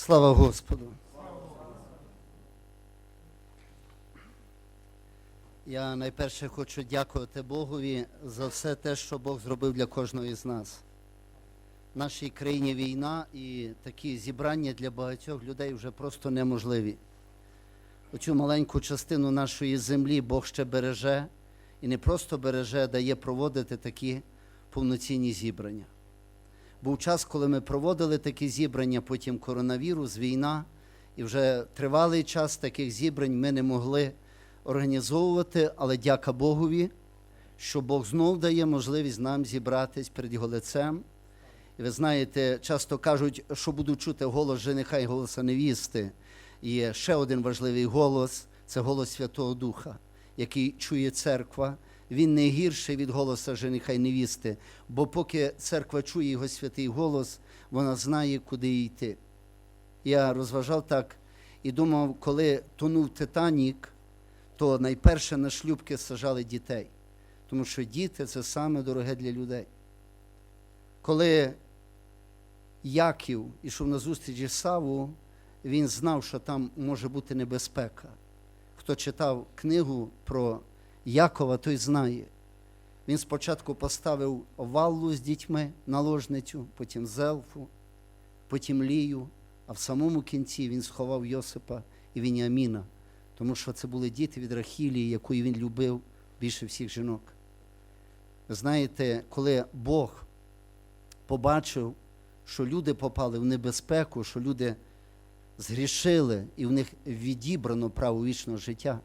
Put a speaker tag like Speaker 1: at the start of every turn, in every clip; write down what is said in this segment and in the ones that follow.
Speaker 1: Слава Господу. Я найперше хочу дякувати Богові за все те, що Бог зробив для кожного із нас. В нашій країні війна і такі зібрання для багатьох людей вже просто неможливі. Оцю маленьку частину нашої землі Бог ще береже і не просто береже, дає проводити такі повноцінні зібрання. Був час, коли ми проводили такі зібрання, потім коронавірус, війна, і вже тривалий час таких зібрань ми не могли організовувати, але дяка Богові, що Бог знов дає можливість нам зібратись перед його лицем. І ви знаєте, часто кажуть, що буду чути голос жениха і голоса невісти. І є ще один важливий голос це голос Святого Духа, який чує церква. Він не гірший від голоса жениха й невісти, бо поки церква чує його святий голос, вона знає, куди йти. Я розважав так і думав, коли тонув Титанік, то найперше на шлюбки сажали дітей, тому що діти це саме дороге для людей. Коли Яків ішов на зустріч Ісаву, він знав, що там може бути небезпека. Хто читав книгу про Якова, той знає. Він спочатку поставив Валлу з дітьми наложницю, потім Зелфу, потім Лію, а в самому кінці він сховав Йосипа і Вініаміна, тому що це були діти від Рахілії, яку він любив більше всіх жінок. Знаєте, коли Бог побачив, що люди попали в небезпеку, що люди згрішили і в них відібрано право вічного життя,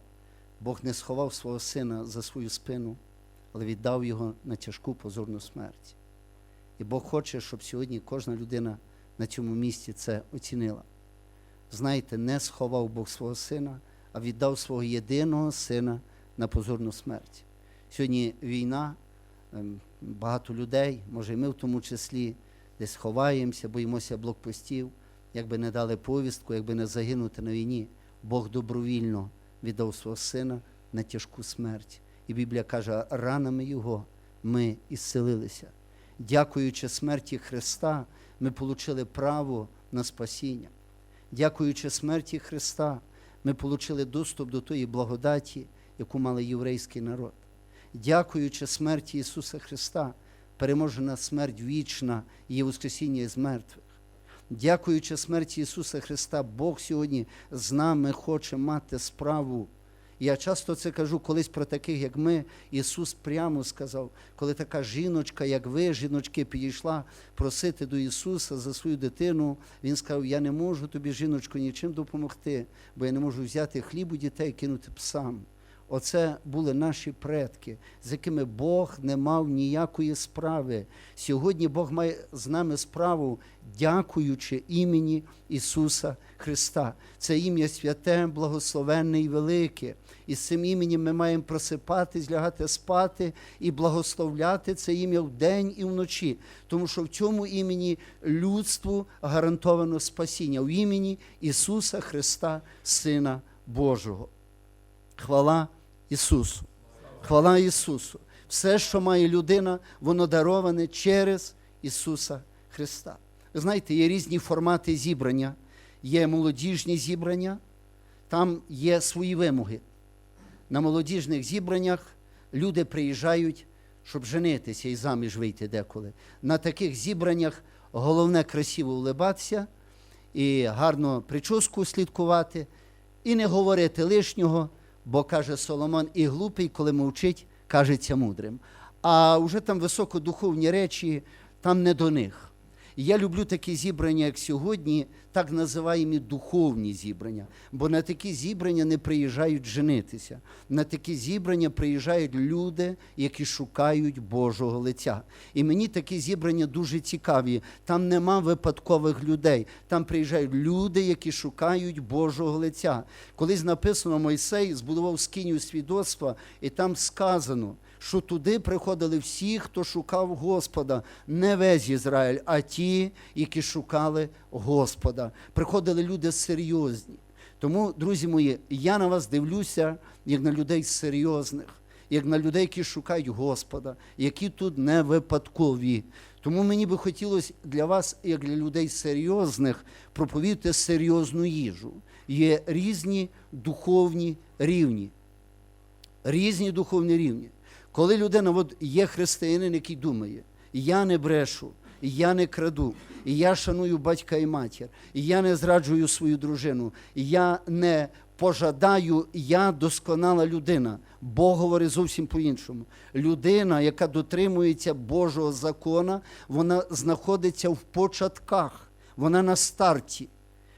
Speaker 1: Бог не сховав свого сина за свою спину, але віддав його на тяжку позорну смерть. І Бог хоче, щоб сьогодні кожна людина на цьому місці це оцінила. Знаєте, не сховав Бог свого сина, а віддав свого єдиного сина на позорну смерть. Сьогодні війна, ем, багато людей, може і ми в тому числі, десь ховаємося, боїмося блокпостів, якби не дали повістку, якби не загинути на війні. Бог добровільно віддав свого сина на тяжку смерть. І Біблія каже, ранами Його ми ісцелилися. Дякуючи смерті Христа, ми отримали право на спасіння. Дякуючи смерті Христа, ми отримали доступ до тої благодаті, яку мали єврейський народ. Дякуючи смерті Ісуса Христа, переможена смерть вічна, є Воскресіння з мертвих. Дякуючи смерті Ісуса Христа, Бог сьогодні з нами хоче мати справу. Я часто це кажу колись про таких, як ми. Ісус прямо сказав, коли така жіночка, як ви, жіночки, підійшла просити до Ісуса за свою дитину, Він сказав: Я не можу тобі, жіночко, нічим допомогти, бо я не можу взяти хліб у дітей і кинути псам. Оце були наші предки, з якими Бог не мав ніякої справи. Сьогодні Бог має з нами справу, дякуючи імені Ісуса Христа. Це ім'я святе, благословенне і велике. І з цим іменем ми маємо просипатись, лягати спати і благословляти це ім'я вдень і вночі. Тому що в цьому імені людству гарантовано спасіння, в імені Ісуса Христа, Сина Божого. Хвала Ісусу. Хвала Ісусу. Все, що має людина, воно дароване через Ісуса Христа. Ви знаєте, є різні формати зібрання, є молодіжні зібрання, там є свої вимоги. На молодіжних зібраннях люди приїжджають, щоб женитися і заміж вийти деколи. На таких зібраннях головне красиво улибатися і гарно прическу слідкувати, і не говорити лишнього. Бо каже Соломон, і глупий, коли мовчить, кажеться мудрим. А вже там високодуховні речі, там не до них. І я люблю такі зібрання, як сьогодні, так називаємо духовні зібрання. Бо на такі зібрання не приїжджають женитися. На такі зібрання приїжджають люди, які шукають Божого лиця. І мені такі зібрання дуже цікаві. Там нема випадкових людей. Там приїжджають люди, які шукають Божого лиця. Колись написано, Мойсей збудував скиню свідоцтва, і там сказано що туди приходили всі, хто шукав Господа, не весь Ізраїль, а ті, які шукали Господа. Приходили люди серйозні. Тому, друзі мої, я на вас дивлюся, як на людей серйозних. як на людей, які шукають Господа, які тут не випадкові. Тому мені би хотілося для вас, як для людей серйозних, проповідати серйозну їжу. Є різні духовні рівні. Різні духовні рівні. Коли людина от є християнин, який думає, я не брешу, я не краду, я шаную батька і матір, я не зраджую свою дружину, я не пожадаю, я досконала людина. Бог говорить зовсім по-іншому. Людина, яка дотримується Божого закона, вона знаходиться в початках, вона на старті.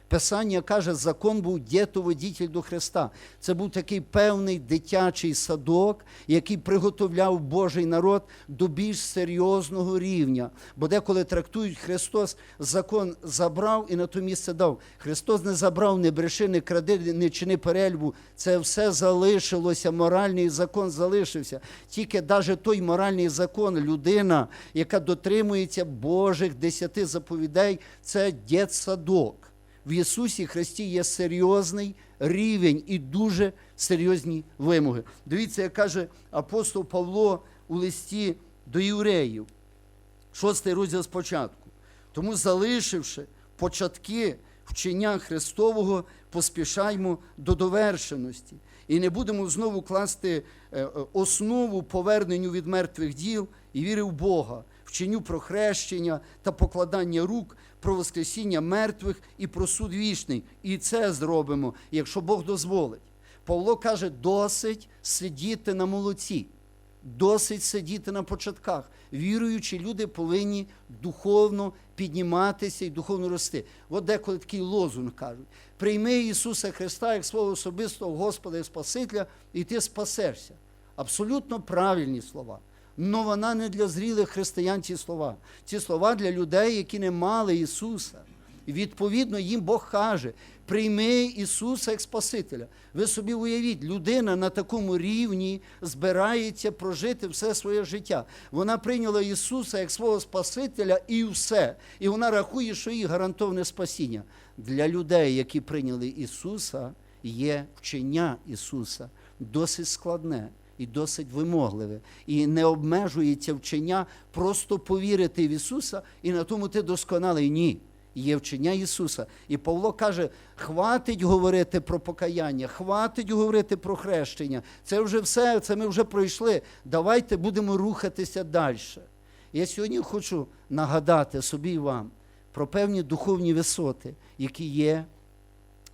Speaker 1: Писання каже, закон був дєтоводітель до Христа. Це був такий певний дитячий садок, який приготовляв Божий народ до більш серйозного рівня. Бо деколи трактують Христос, закон забрав і на то місце дав. Христос не забрав, не бреши, не кради, не чини перельбу. Це все залишилося, моральний закон залишився. Тільки навіть той моральний закон, людина, яка дотримується Божих десяти заповідей, це дєтсадок в Ісусі Христі є серйозний рівень і дуже серйозні вимоги. Дивіться, як каже апостол Павло у листі до євреїв, шостий розділ спочатку. Тому, залишивши початки вчення Христового, поспішаймо до довершеності. І не будемо знову класти е, е, основу поверненню від мертвих діл і віри в Бога, вченню про хрещення та покладання рук, про воскресіння мертвих і про суд вічний. І це зробимо, якщо Бог дозволить. Павло каже, досить сидіти на молоці, досить сидіти на початках. Віруючі люди повинні духовно підніматися і духовно рости. От деколи такий лозунг кажуть: прийми Ісуса Христа як свого особистого Господа і Спасителя, і ти спасешся. Абсолютно правильні слова. Но вона не для зрілих християн ці слова. Ці слова для людей, які не мали Ісуса. І відповідно їм Бог каже: прийми Ісуса як Спасителя. Ви собі уявіть, людина на такому рівні збирається прожити все своє життя. Вона прийняла Ісуса як свого Спасителя і все. І вона рахує, що їй гарантоване спасіння. Для людей, які прийняли Ісуса, є вчення Ісуса досить складне і досить вимогливе. І не обмежується вчення просто повірити в Ісуса, і на тому ти досконалий. Ні. Є вчення Ісуса. І Павло каже: хватить говорити про покаяння, хватить говорити про хрещення. Це вже все, це ми вже пройшли. Давайте будемо рухатися далі. Я сьогодні хочу нагадати собі і вам про певні духовні висоти, які є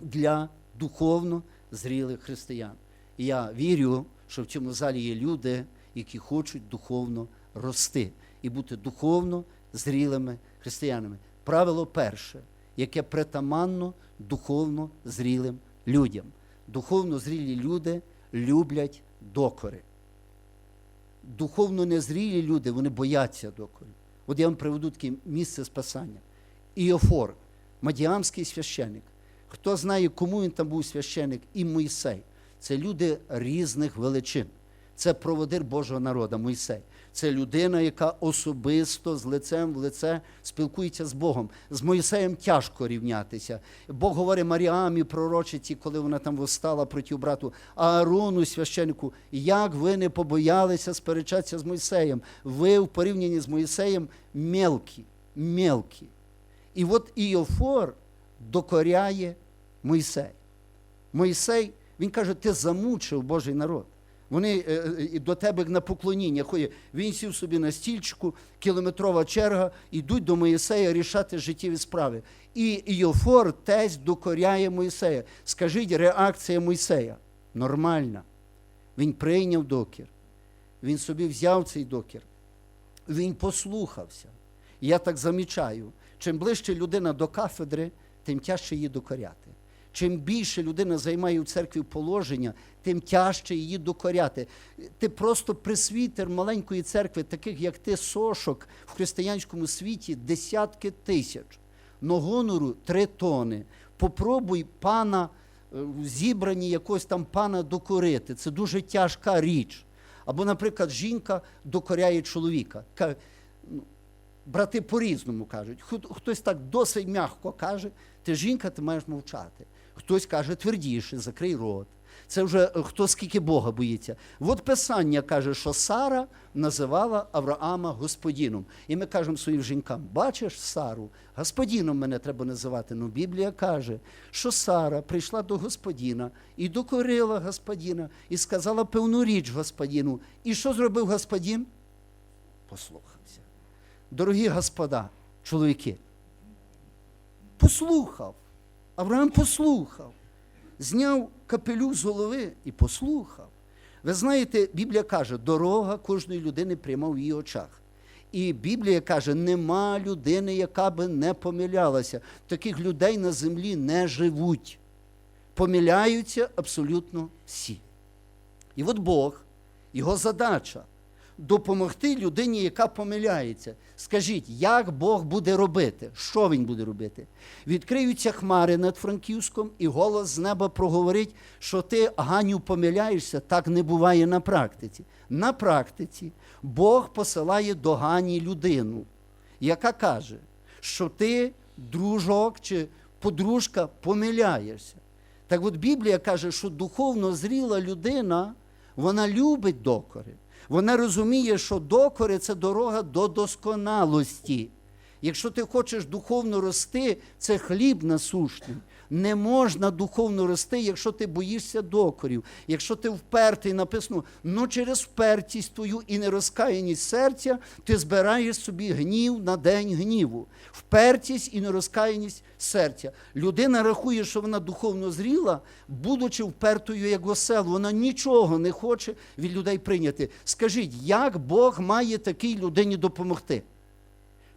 Speaker 1: для духовно зрілих християн. Я вірю, що в цьому залі є люди, які хочуть духовно рости і бути духовно зрілими християнами. Правило перше, яке притаманно духовно зрілим людям. Духовно зрілі люди люблять докори. Духовно незрілі люди, вони бояться докорів. От я вам приведу таке місце спасання. Іофор, мадіамський священник. Хто знає, кому він там був священник, і Мойсей. Це люди різних величин. Це проводир Божого народу, Мойсей. Це людина, яка особисто з лицем в лице спілкується з Богом. З Моїсеєм тяжко рівнятися. Бог говорить Маріамі, пророчиці, коли вона там восстала проти брату, Аарону, священнику, як ви не побоялися сперечатися з Мойсеєм? Ви в порівнянні з Моїсеєм мелкі, мелкі. І от Іофор докоряє Мойсей. Мойсей, він каже, ти замучив Божий народ. Вони е, е, до тебе на поклоніння ходять. Він сів собі на стільчику, кілометрова черга, йдуть до Моїсея рішати життєві справи. І Іофор тесть докоряє Моїсея. Скажіть, реакція Моїсея нормальна. Він прийняв докір. Він собі взяв цей докір. Він послухався. Я так замічаю, чим ближче людина до кафедри, тим тяжче її докоряти. Чим більше людина займає у церкві положення, тим тяжче її докоряти. Ти просто присвітер маленької церкви, таких як ти, сошок в християнському світі десятки тисяч. Но гонору три тони. Попробуй пана е, в зібранні якогось там пана докорити. Це дуже тяжка річ. Або, наприклад, жінка докоряє чоловіка. Ну, Брати по-різному кажуть. Хтось так досить м'яко каже, ти жінка, ти маєш мовчати. Хтось каже твердіше, закрий рот. Це вже е, хто скільки Бога боїться. От Писання каже, що Сара називала Авраама господіном. І ми кажемо своїм жінкам: бачиш Сару, господіном мене треба називати. Ну, Біблія каже, що Сара прийшла до господіна і докорила господіна, і сказала певну річ господіну. І що зробив господин? Послухався. Дорогі господа, чоловіки, послухав. Авраам послухав, зняв капелюх з голови і послухав. Ви знаєте, Біблія каже, дорога кожної людини пряма в її очах. І Біблія каже, нема людини, яка би не помилялася. Таких людей на землі не живуть. Помиляються абсолютно всі. І от Бог, його задача допомогти людині, яка помиляється. Скажіть, як Бог буде робити? Що він буде робити? Відкриються хмари над Франківськом, і голос з неба проговорить, що ти, Ганю, помиляєшся, так не буває на практиці. На практиці Бог посилає до Гані людину, яка каже, що ти, дружок чи подружка, помиляєшся. Так от Біблія каже, що духовно зріла людина, вона любить докори. Вона розуміє, що докори це дорога до досконалості. Якщо ти хочеш духовно рости, це хліб насущний. Не можна духовно рости, якщо ти боїшся докорів. Якщо ти впертий, написано, ну через впертість твою і нерозкаяність серця ти збираєш собі гнів на день гніву. Впертість і нерозкаяність серця. Людина рахує, що вона духовно зріла, будучи впертою як осел, вона нічого не хоче від людей прийняти. Скажіть, як Бог має такій людині допомогти?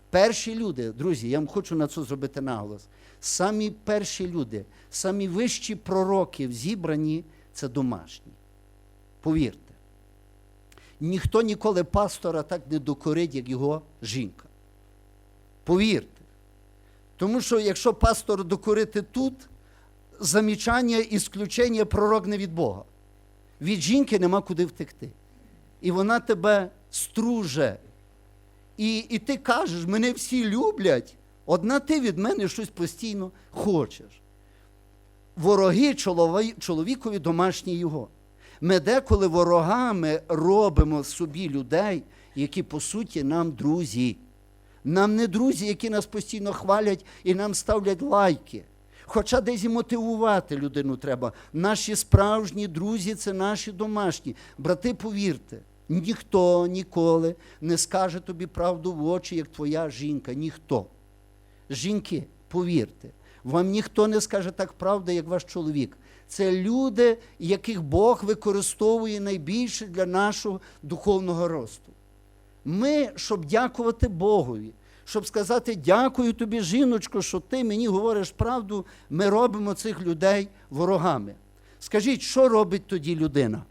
Speaker 1: Перші люди, друзі, я вам хочу на це зробити наголос. Самі перші люди, самі вищі пророки в зібранні це домашні. Повірте, ніхто ніколи пастора так не докорить, як його жінка. Повірте. Тому що якщо пастор докорити тут, замічання і сключення пророк не від Бога. Від жінки нема куди втекти. І вона тебе струже. І, і ти кажеш, мене всі люблять, одна ти від мене щось постійно хочеш. Вороги чоловікові домашні його. Ми деколи ворогами робимо собі людей, які по суті нам друзі. Нам не друзі, які нас постійно хвалять і нам ставлять лайки. Хоча десь і мотивувати людину треба. Наші справжні друзі це наші домашні. Брати, повірте, ніхто ніколи не скаже тобі правду в очі, як твоя жінка. Ніхто. Жінки, повірте, вам ніхто не скаже так правди, як ваш чоловік. Це люди, яких Бог використовує найбільше для нашого духовного росту. Ми, щоб дякувати Богові, щоб сказати дякую тобі, жіночко, що ти мені говориш правду, ми робимо цих людей ворогами. Скажіть, що робить тоді людина?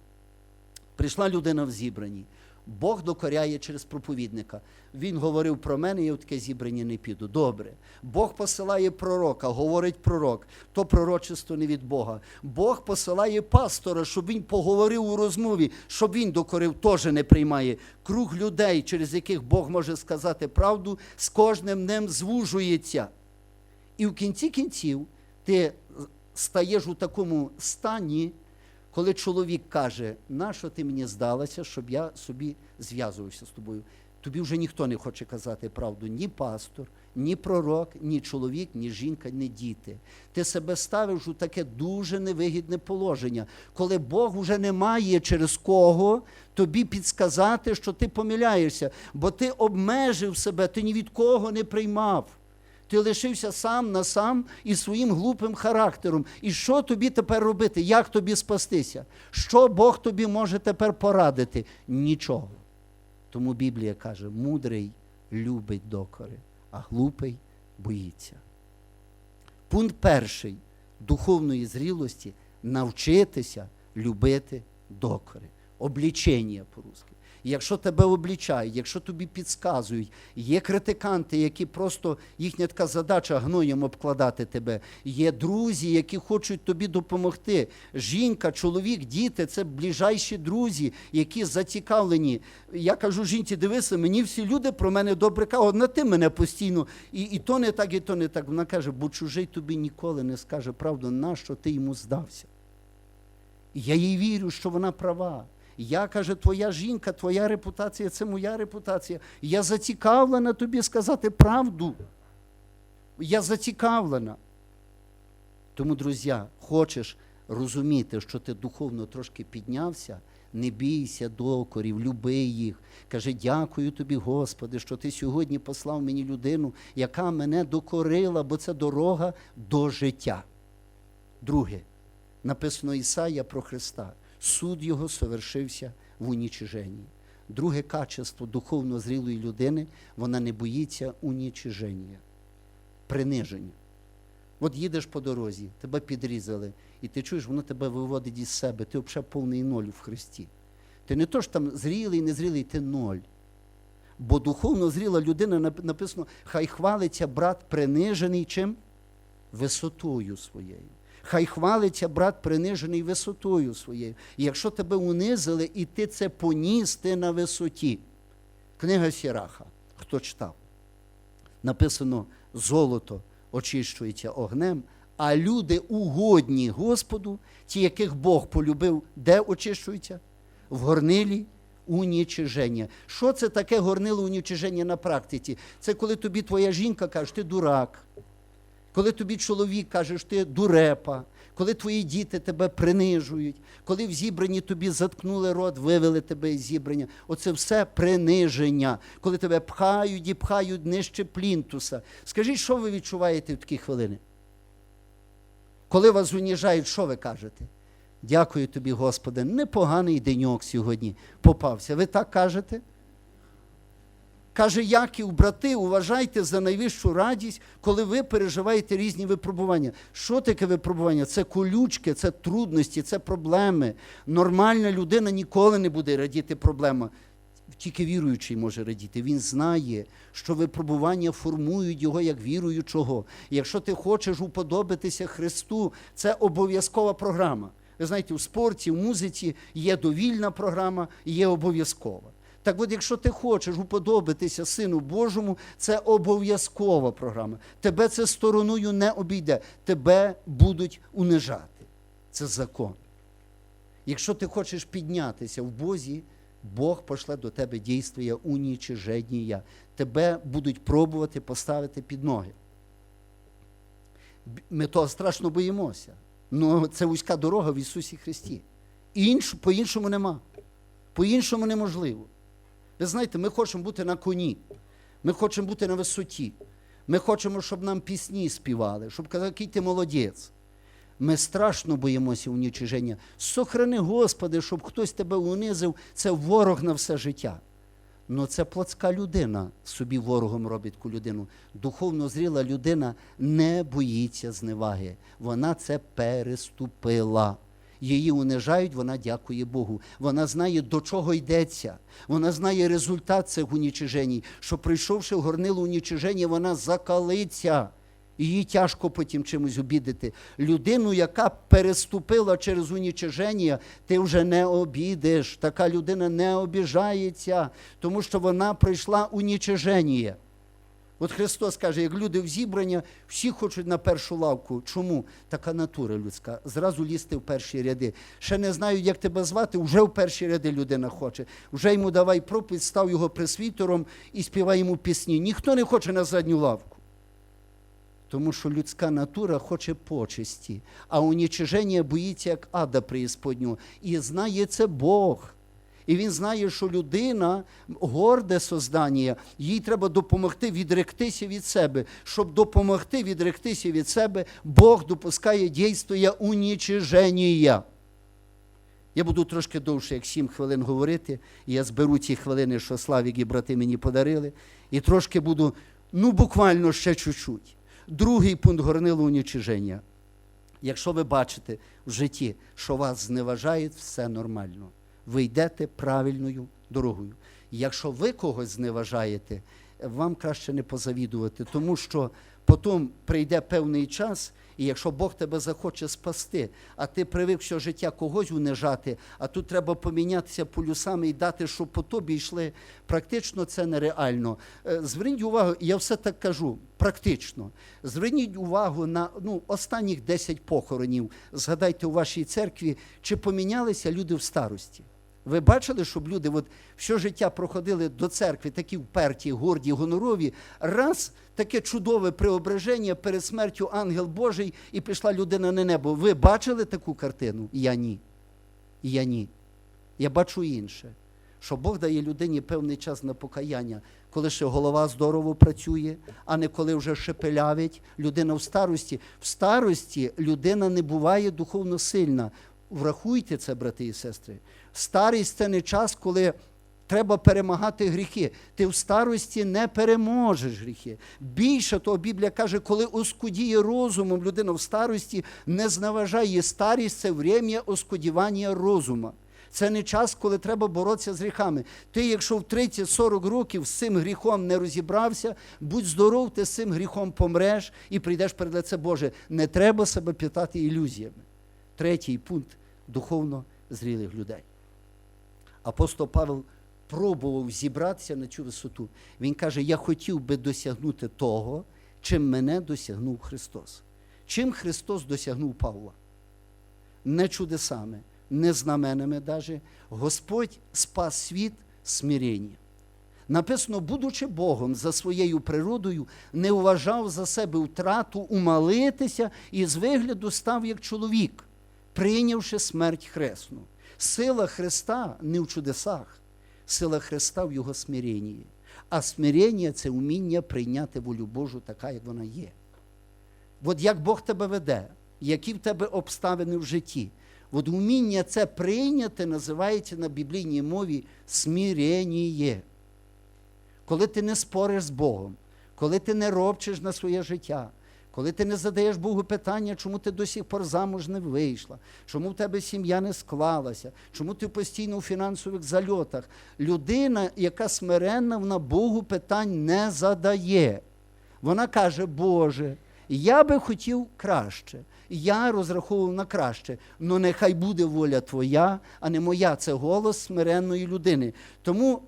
Speaker 1: Прийшла людина в зібранні. Бог докоряє через проповідника. Він говорив про мене, я в таке зібрання не піду. Добре. Бог посилає пророка, говорить пророк, то пророчество не від Бога. Бог посилає пастора, щоб він поговорив у розмові, щоб він докорив, теж не приймає. Круг людей, через яких Бог може сказати правду, з кожним днем звужується. І в кінці кінців ти стаєш у такому стані, коли чоловік каже, нащо ти мені здалася, щоб я собі зв'язувався з тобою. Тобі вже ніхто не хоче казати правду, ні пастор, ні пророк, ні чоловік, ні жінка, ні діти. Ти себе ставиш у таке дуже невигідне положення, коли Бог вже не має через кого тобі підсказати, що ти помиляєшся, бо ти обмежив себе, ти ні від кого не приймав. Ти лишився сам на сам із своїм глупим характером. І що тобі тепер робити? Як тобі спастися? Що Бог тобі може тепер порадити? Нічого. Тому Біблія каже: мудрий любить докори, а глупий боїться. Пункт перший духовної зрілості навчитися любити докори. Облічення по-русски. Якщо тебе облічають, якщо тобі підказують, є критиканти, які просто їхня така задача гноєм обкладати тебе. Є друзі, які хочуть тобі допомогти. Жінка, чоловік, діти це ближайші друзі, які зацікавлені. Я кажу жінці, дивися, мені всі люди про мене добре кажуть, одна ти мене постійно, і, і то не так, і то не так. Вона каже, бо чужий тобі ніколи не скаже правду, на що ти йому здався.
Speaker 2: Я їй вірю, що вона права. Я каже, твоя жінка, твоя репутація це моя репутація. Я зацікавлена тобі сказати правду. Я зацікавлена. Тому, друзі, хочеш розуміти, що ти духовно трошки піднявся, не бійся докорів, люби їх. Каже, дякую тобі, Господи, що ти сьогодні послав мені людину, яка мене докорила, бо це дорога до життя. Друге, написано Ісая про Христа. Суд його совершився в унічиженні. Друге качество духовно зрілої людини, вона не боїться унічиження, приниження. От їдеш по дорозі, тебе підрізали, і ти чуєш, воно тебе виводить із себе, ти взагалі повний ноль в Христі. Ти не то ж там зрілий, незрілий, ти ноль. Бо духовно зріла людина написано, хай хвалиться брат принижений чим? Висотою своєю. Хай хвалиться брат принижений висотою своєю. І якщо тебе унизили, і ти це поніс, ти на висоті. Книга Сіраха, хто читав? Написано: золото очищується огнем, а люди угодні Господу, ті, яких Бог полюбив, де очищуються? В горнилі унічиження. Що це таке горнило унічиження на практиці? Це коли тобі твоя жінка каже, ти дурак. Коли тобі чоловік каже, що ти дурепа, коли твої діти тебе принижують, коли в зібранні тобі заткнули рот, вивели тебе із зібрання, оце все приниження, коли тебе пхають і пхають нижче плінтуса. Скажіть, що ви відчуваєте в такі хвилини? Коли вас уніжають, що ви кажете? Дякую тобі, Господи, непоганий деньок сьогодні попався. Ви так кажете? Каже Яків, брати, уважайте за найвищу радість, коли ви переживаєте різні випробування. Що таке випробування? Це колючки, це трудності, це проблеми. Нормальна людина ніколи не буде радіти проблема. Тільки віруючий може радіти. Він знає, що випробування формують його як віруючого. Якщо ти хочеш уподобитися Христу, це обов'язкова програма. Ви знаєте, у спорті, в музиці є довільна програма, є обов'язкова. Так от, якщо ти хочеш уподобитися Сину Божому, це обов'язкова програма. Тебе це стороною не обійде, тебе будуть унижати. Це закон. Якщо ти хочеш піднятися в Бозі, Бог пошле до тебе дійствує унічиження. Тебе будуть пробувати поставити під ноги. Ми того страшно боїмося. Ну, це вузька дорога в Ісусі Христі. Інш, по-іншому нема. По-іншому неможливо. Ви знаєте, ми хочемо бути на коні, ми хочемо бути на висоті. Ми хочемо, щоб нам пісні співали, щоб казали, який ти молодець. Ми страшно боїмося унічиження. Сохрани, Господи, щоб хтось тебе унизив, це ворог на все життя. Ну це плотська людина собі ворогом робить таку людину. Духовно зріла людина не боїться зневаги. Вона це переступила. Її унижають, вона дякує Богу. Вона знає, до чого йдеться. Вона знає результат цих унічижень, що прийшовши в горнило унічиження, вона закалиться. Її тяжко потім чимось обідати. Людину, яка переступила через унічиження, ти вже не обідеш. Така людина не обіжається, тому що вона пройшла унічиження. От Христос каже, як люди в зібрання, всі хочуть на першу лавку. Чому? Така натура людська. Зразу лізти в перші ряди. Ще не знають, як тебе звати, вже в перші ряди людина хоче. Вже йому давай проповідь, став його пресвітером і співай йому пісні. Ніхто не хоче на задню лавку. Тому що людська натура хоче почесті, а унічиження боїться як ада преісподнього. І знає це Бог. І він знає, що людина горде создання, їй треба допомогти відректися від себе. Щоб допомогти відректися від себе, Бог допускає дійство унічиження. Я буду трошки довше, як сім хвилин говорити. і Я зберу ті хвилини, що Славік і брати мені подарили, і трошки буду, ну буквально ще чуть-чуть. Другий пункт горнило унічиження. Якщо ви бачите в житті, що вас зневажають, все нормально. Ви йдете правильною дорогою. Якщо ви когось зневажаєте, вам краще не позавідувати, тому що Потім прийде певний час, і якщо Бог тебе захоче спасти, а ти привик все життя когось унижати, а тут треба помінятися полюсами і дати, щоб по тобі йшли. Практично це нереально. Е, Зверніть увагу, я все так кажу, практично. Зверніть увагу на ну, останніх 10 похоронів. Згадайте у вашій церкві, чи помінялися люди в старості. Ви бачили, щоб люди от все життя проходили до церкви, такі вперті, горді, гонорові. Раз таке чудове преображення перед смертю ангел Божий і пішла людина на небо. Ви бачили таку картину? Я ні. Я ні. Я бачу інше. Що Бог дає людині певний час на покаяння, коли ще голова здорово працює, а не коли вже шепелявить людина в старості. В старості людина не буває духовно сильна. Врахуйте це, брати і сестри. Старість це не час, коли треба перемагати гріхи. Ти в старості не переможеш гріхи. Більше того, Біблія каже, коли оскудіє розумом людина в старості, не зневажає старість це врем'я оскудівання розума. Це не час, коли треба боротися з гріхами. Ти, якщо в 30-40 років з цим гріхом не розібрався, будь здоров, ти з цим гріхом помреш і прийдеш перед лице Боже. Не треба себе питати ілюзіями. Третій пункт духовно зрілих людей. Апостол Павел пробував зібратися на цю висоту. Він каже: Я хотів би досягнути того, чим мене досягнув Христос. Чим Христос досягнув Павла? Не чудесами, не знаменами даже. Господь спас світ смирення. Написано, будучи Богом за своєю природою, не вважав за себе втрату умалитися і з вигляду став як чоловік, прийнявши смерть хресну. Сила Христа не в чудесах, сила Христа в Його смиренні. А смирення це вміння прийняти волю Божу така, як вона є. От як Бог тебе веде, які в тебе обставини в житті. От вміння це прийняти називається на біблійній мові смирення. Коли ти не спориш з Богом, коли ти не робчиш на своє життя, коли ти не задаєш Богу питання, чому ти до сих пор замуж не вийшла, чому в тебе сім'я не склалася, чому ти постійно у фінансових зальотах. Людина, яка смиренна, вона Богу питань не задає. Вона каже, Боже, я би хотів краще. Я розраховував на краще, але нехай буде воля Твоя, а не моя. Це голос смиренної людини. Тому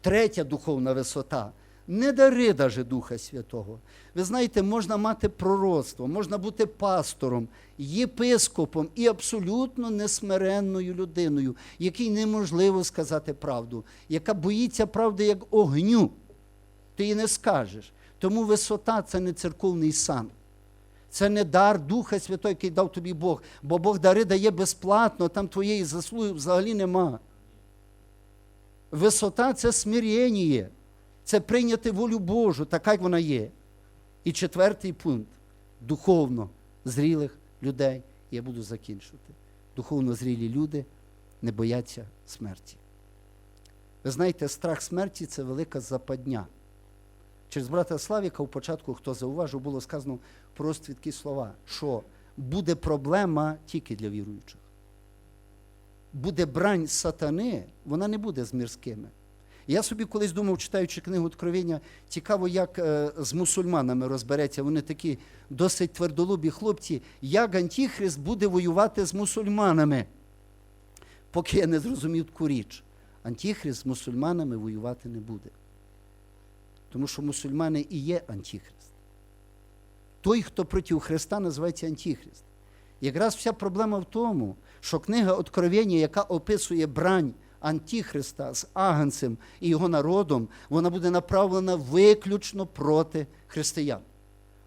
Speaker 2: третя духовна висота. Не дари даже Духа Святого. Ви знаєте, можна мати пророцтво, можна бути пастором, єпископом і абсолютно несмиренною людиною, якій неможливо сказати правду, яка боїться правди як огню. Ти її не скажеш. Тому висота це не церковний сан. Це не дар Духа Святого, який дав тобі Бог. Бо Бог дари дає безплатно, там твоєї заслуги взагалі нема. Висота це смирення, це прийняти волю Божу, така як вона є. І четвертий пункт духовно зрілих людей. Я буду закінчувати. Духовно зрілі люди не бояться смерті. Ви знаєте, страх смерті це велика западня. Через брата Славіка в початку, хто зауважив, було сказано просто такі слова, що буде проблема тільки для віруючих. Буде брань сатани, вона не буде з мирськими. Я собі колись думав, читаючи книгу Откровення, цікаво, як е, з мусульманами розбереться. Вони такі досить твердолубі хлопці, як Антихрист буде воювати з мусульманами. Поки я не зрозумів таку річ. Антихрист з мусульманами воювати не буде. Тому що мусульмани і є Антихрист. Той, хто проти Христа, називається Антихрист. Якраз вся проблема в тому, що книга Откровення, яка описує брань Антихриста з Агнцем і його народом, вона буде направлена виключно проти християн.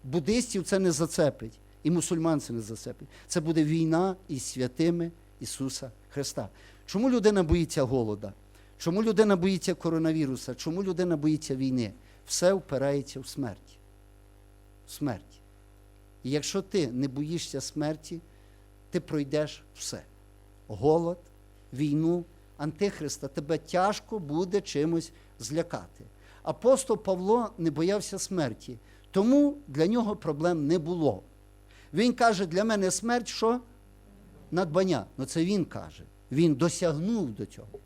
Speaker 2: Буддистів це не зацепить, і мусульман це не зацепить. Це буде війна із святими Ісуса Христа. Чому людина боїться голода? Чому людина боїться коронавіруса? Чому людина боїться війни? Все впирається в смерть. В смерть. І якщо ти не боїшся смерті, ти пройдеш все. Голод, війну, Антихриста, тебе тяжко буде чимось злякати. Апостол Павло не боявся смерті, тому для нього проблем не було. Він каже, для мене смерть що? Надбання. Ну це він каже. Він досягнув до цього.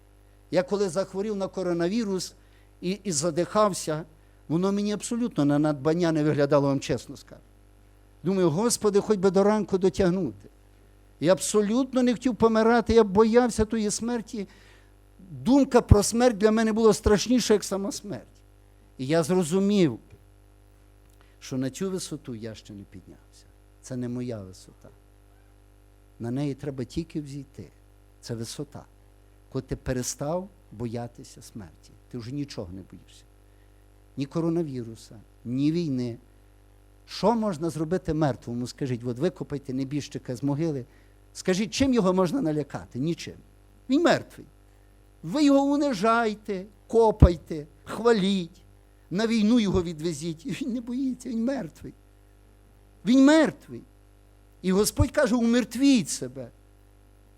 Speaker 2: Я коли захворів на коронавірус і, і задихався, Воно мені абсолютно на надбання не виглядало, вам чесно скажу. Думаю, Господи, хоч би до ранку дотягнути. Я абсолютно не хотів помирати, я боявся тої смерті. Думка про смерть для мене була страшніша, як сама смерть. І я зрозумів, що на цю висоту я ще не піднявся. Це не моя висота. На неї треба тільки взійти. Це висота. Коли ти перестав боятися смерті, ти вже нічого не боїшся. Ні коронавіруса, ні війни. Що можна зробити мертвому? Скажіть, от викопайте небіжчика з могили. Скажіть, чим його можна налякати? Нічим. Він мертвий. Ви його унижайте, копайте, хваліть, на війну його відвезіть. І Він не боїться, він мертвий. Він мертвий. І Господь каже, умертвіть себе.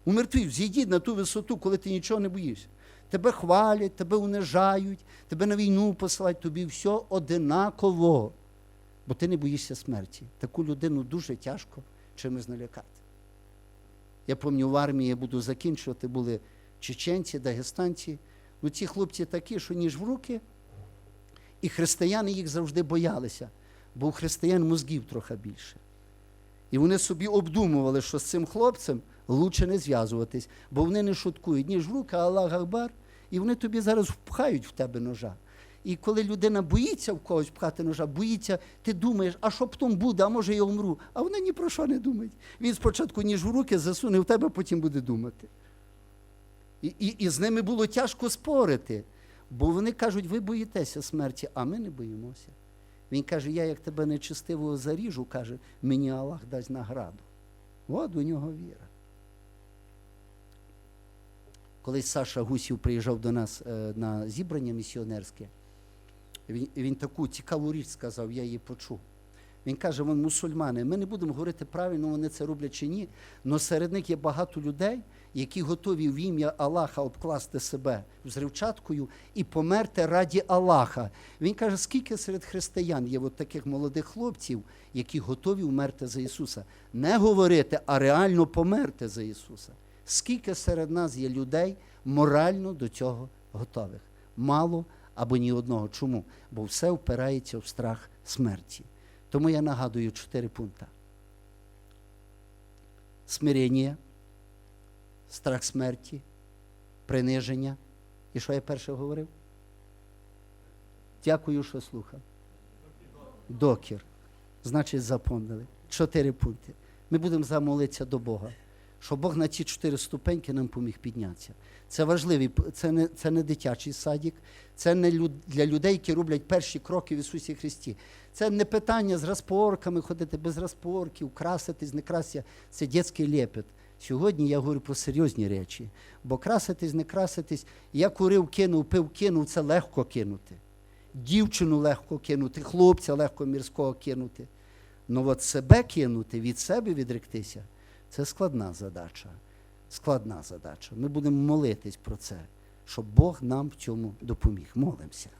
Speaker 2: Умертвіть, зійдіть на ту висоту, коли ти нічого не боїшся. Тебе хвалять, тебе унижають, тебе на війну посилають, тобі все одинаково. Бо ти не боїшся смерті. Таку людину дуже тяжко чимось налякати. Я пам'ятаю, в армії я буду закінчувати, були чеченці, дагестанці. Ну, ці хлопці такі, що ніж в руки, і християни їх завжди боялися, бо у християн мозгів трохи більше. І вони собі обдумували, що з цим хлопцем лучше не зв'язуватись, бо вони не шуткують ніж в руки, Аллах Акбар, і вони тобі зараз впхають в тебе ножа. І коли людина боїться в когось пхати ножа, боїться, ти думаєш, а що потім буде, а може я умру. А вони ні про що не думають. Він спочатку ніж в руки засуне в тебе, потім буде думати. І, і, і з ними було тяжко спорити, бо вони кажуть, ви боїтеся смерті, а ми не боїмося. Він каже, я як тебе нечистивого заріжу, каже, мені Аллах дасть награду. От у нього віра. Колись Саша Гусів приїжджав до нас е, на зібрання місіонерське, він, він таку цікаву річ сказав, я її почув. Він каже, вон мусульмани, ми не будемо говорити правильно, вони це роблять чи ні, але серед них є багато людей, які готові в ім'я Аллаха обкласти себе взривчаткою і померти раді Аллаха. Він каже, скільки серед християн є от таких молодих хлопців, які готові вмерти за Ісуса. Не говорити, а реально померти за Ісуса. Скільки серед нас є людей морально до цього готових? Мало або ні одного. Чому? Бо все впирається в страх смерті. Тому я нагадую чотири пункти. Смирення, страх смерті, приниження. І що я перше говорив? Дякую, що слухав. Докір. Значить, запомнили. Чотири пункти. Ми будемо замолитися до Бога, щоб Бог на ці чотири ступеньки нам поміг піднятися. Це важливий, це не, це не дитячий садик, це не люд, для людей, які роблять перші кроки в Ісусі Христі. Це не питання з розпорками ходити без розпорків, краситись, не краситися. Це дитячий лепет. Сьогодні я говорю про серйозні речі. Бо краситись, не краситись, я курив, кинув, пив, кинув, це легко кинути. Дівчину легко кинути, хлопця легко мірського кинути. Ну от себе кинути, від себе відректися, це складна задача. Складна задача. Ми будемо молитись про це, щоб Бог нам в цьому допоміг. Молимося.